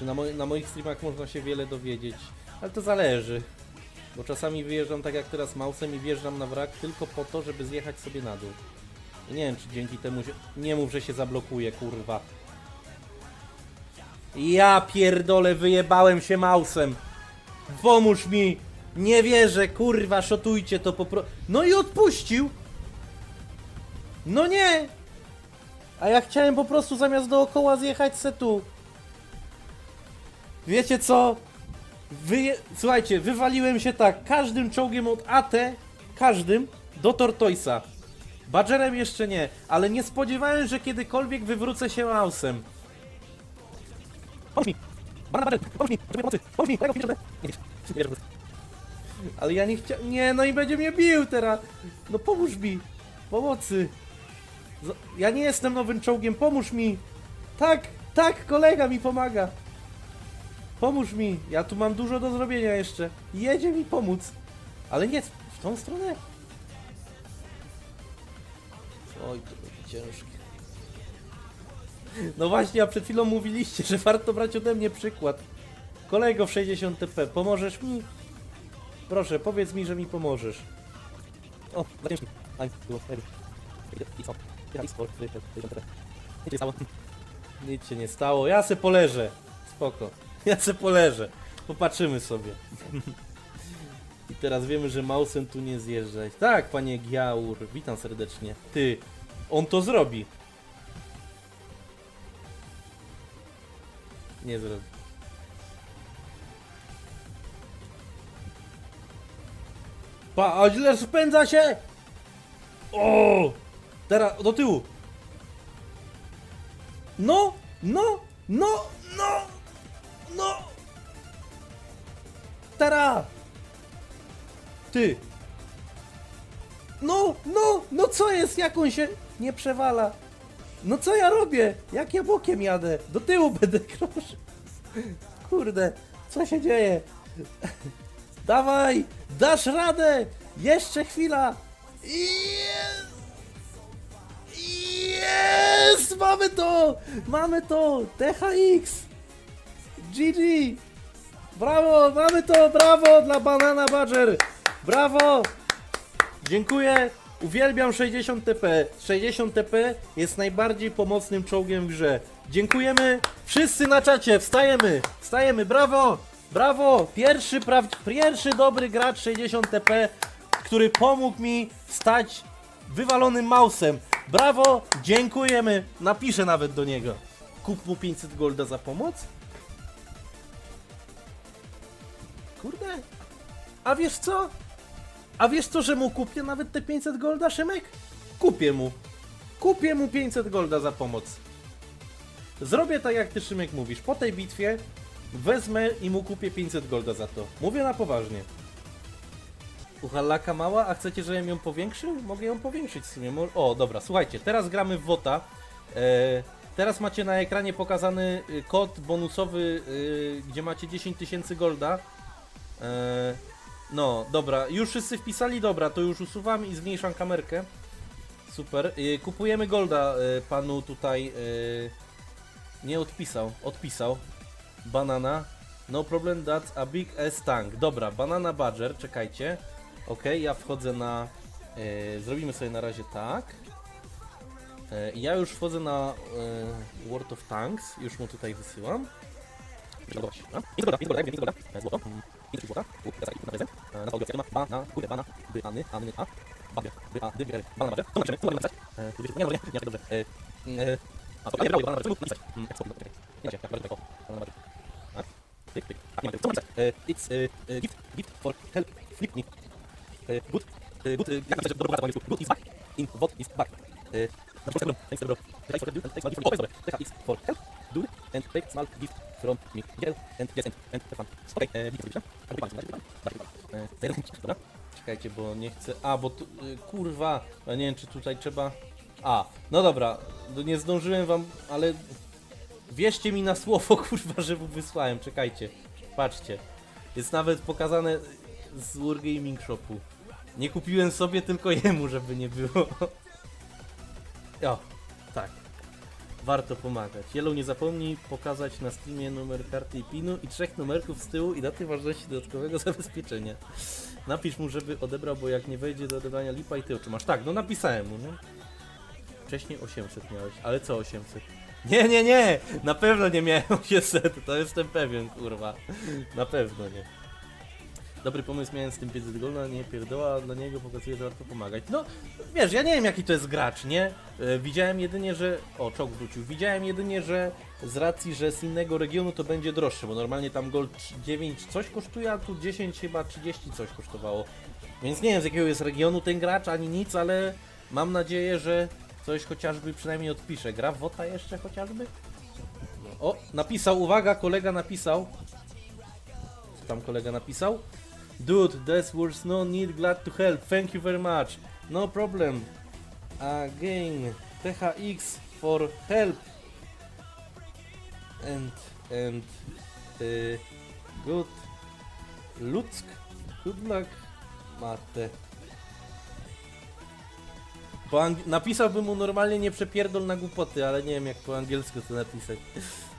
Czy na, na moich streamach można się wiele dowiedzieć, ale to zależy. Bo czasami wyjeżdżam tak jak teraz mausem i wjeżdżam na wrak tylko po to, żeby zjechać sobie na dół. I nie wiem, czy dzięki temu się... Nie mów, że się zablokuje, kurwa. Ja pierdolę, wyjebałem się mausem. Pomóż mi! Nie wierzę, kurwa, szotujcie to po pro... No i odpuścił! No nie! A ja chciałem po prostu zamiast dookoła zjechać se tu. Wiecie co? Wyje... Słuchajcie, wywaliłem się tak, każdym czołgiem od AT, każdym, do Tortoisa. Badgerem jeszcze nie, ale nie spodziewałem, że kiedykolwiek wywrócę się mausem. Pomóż mi! Banana Badger, pomóż mi! Potrzebuję pomocy! Pomóż mi! Daj go, nie, nie, nie, Ale ja nie chciałem... Nie, no i będzie mnie bił teraz! No pomóż mi! Pomocy! Ja nie jestem nowym czołgiem, pomóż mi! Tak, tak, kolega mi pomaga! Pomóż mi, ja tu mam dużo do zrobienia jeszcze. Jedzie mi pomóc. Ale nie, w tą stronę. Oj, to będzie ciężkie. No właśnie, a przed chwilą mówiliście, że warto brać ode mnie przykład. Kolego w 60 TP, pomożesz mi? Proszę, powiedz mi, że mi pomożesz. O, zaciężki. Stało. Nic się nie stało, ja se poleżę. Spoko. Ja se poleżę. Popatrzymy sobie. I teraz wiemy, że mausem tu nie zjeżdżać. Tak, panie Giaur, witam serdecznie. Ty, on to zrobi. Nie zrobi. Pa, a źle spędza się! O! Teraz do tyłu. No, no, no, no, no! Tara! Ty! No, no, no co jest? Jak on się nie przewala? No co ja robię? Jak ja bokiem jadę? Do tyłu będę krążył. Kurde, co się dzieje? Dawaj! Dasz radę! Jeszcze chwila! Jest! Jest! Mamy to! Mamy to! THX! GG! Brawo! Mamy to! Brawo dla Banana Badger! Brawo! Dziękuję! Uwielbiam 60 TP. 60 TP jest najbardziej pomocnym czołgiem w grze. Dziękujemy! Wszyscy na czacie! Wstajemy! Wstajemy! Brawo! Brawo! Pierwszy, praw... Pierwszy dobry gracz 60 TP, który pomógł mi wstać wywalonym mausem. Brawo! Dziękujemy! Napiszę nawet do niego. Kup mu 500 golda za pomoc? A wiesz co? A wiesz co, że mu kupię nawet te 500 golda, Szymek? Kupię mu. Kupię mu 500 golda za pomoc. Zrobię tak jak ty, Szymek, mówisz. Po tej bitwie wezmę i mu kupię 500 golda za to. Mówię na poważnie. Uchalaka mała, a chcecie, żebym ją powiększył? Mogę ją powiększyć w sumie. O, dobra, słuchajcie, teraz gramy w WOTA. E, teraz macie na ekranie pokazany y, kod bonusowy, y, gdzie macie 10 tysięcy golda. E, no, dobra, już wszyscy wpisali, dobra, to już usuwam i zmniejszam kamerkę. Super. Y, kupujemy golda y, panu tutaj. y, nie odpisał, odpisał. Banana. No problem, that's a big ass tank. Dobra, banana badger, czekajcie. Ok, ja wchodzę na. zrobimy sobie na razie tak. Ja już wchodzę na World of Tanks, już mu tutaj wysyłam. Zgoda, zgoda, zgoda, zgoda, Ile złota? U, teraz na prezent. E, Na Paulio ma bana, kurde, bana, by, any, anny, a, babier, by, a, dy, biery, bana, babier. To tu ładnie napisać. E, tu wiecie, nie, nie, nie, dobrze. E, e, a, to, ale, bana, babier, czemu napisać? Mm, eksport, dobra, czekaj. Nie się, jak bardzo tylko. Bana, babier. A, pyk, pyk. A, nie ma tego. Co napisać? E, It's e, e, gift, gift for help, flip me. E, Good, e, good, e, jak napisać do robota po angielsku? Good is back, in what is back. E, na przykład, thanks, bro. Thanks for the and thanks for gift. O, jest dobre. THX for help, do and take small gift from me. Miguel, and yes, and, and have fun. Okej, e, widzę, widzę. A, pan, pan, Dobra. Czekajcie, bo nie chcę. A, bo tu. Y, kurwa. Ja nie wiem, czy tutaj trzeba. A, no dobra. No nie zdążyłem wam, ale. Wierzcie mi na słowo, kurwa, że mu wysłałem. Czekajcie. Patrzcie. Jest nawet pokazane z Wargaming Shopu. Nie kupiłem sobie, tylko jemu, żeby nie było. O, tak. Warto pomagać. Yellow nie zapomnij pokazać na streamie numer karty i pinu i trzech numerków z tyłu i daty ważności dodatkowego zabezpieczenia. Napisz mu, żeby odebrał, bo jak nie wejdzie do odebrania lipa i ty otrzymasz. Tak, no napisałem mu, nie? Wcześniej 800 miałeś, ale co 800? Nie, nie, nie! Na pewno nie miałem 800, to jestem pewien, kurwa. Na pewno nie. Dobry pomysł miałem z tym 500 golda, nie pierdoła, dla niego pokazuje, że warto pomagać. No, wiesz, ja nie wiem jaki to jest gracz, nie? E, widziałem jedynie, że... O, czołg wrócił. Widziałem jedynie, że z racji, że z innego regionu to będzie droższe, bo normalnie tam gold 9 coś kosztuje, a tu 10 chyba 30 coś kosztowało. Więc nie wiem z jakiego jest regionu ten gracz, ani nic, ale mam nadzieję, że coś chociażby przynajmniej odpisze. Gra w WOTA jeszcze chociażby? No, o, napisał, uwaga, kolega napisał. Co tam kolega napisał? Dude, that was no need, glad to help, thank you very much. No problem. Again, THX for help. And, and, y, good, ludzk, good luck, Mate. Po ang- napisałbym mu normalnie nie przepierdol na głupoty, ale nie wiem jak po angielsku to napisać.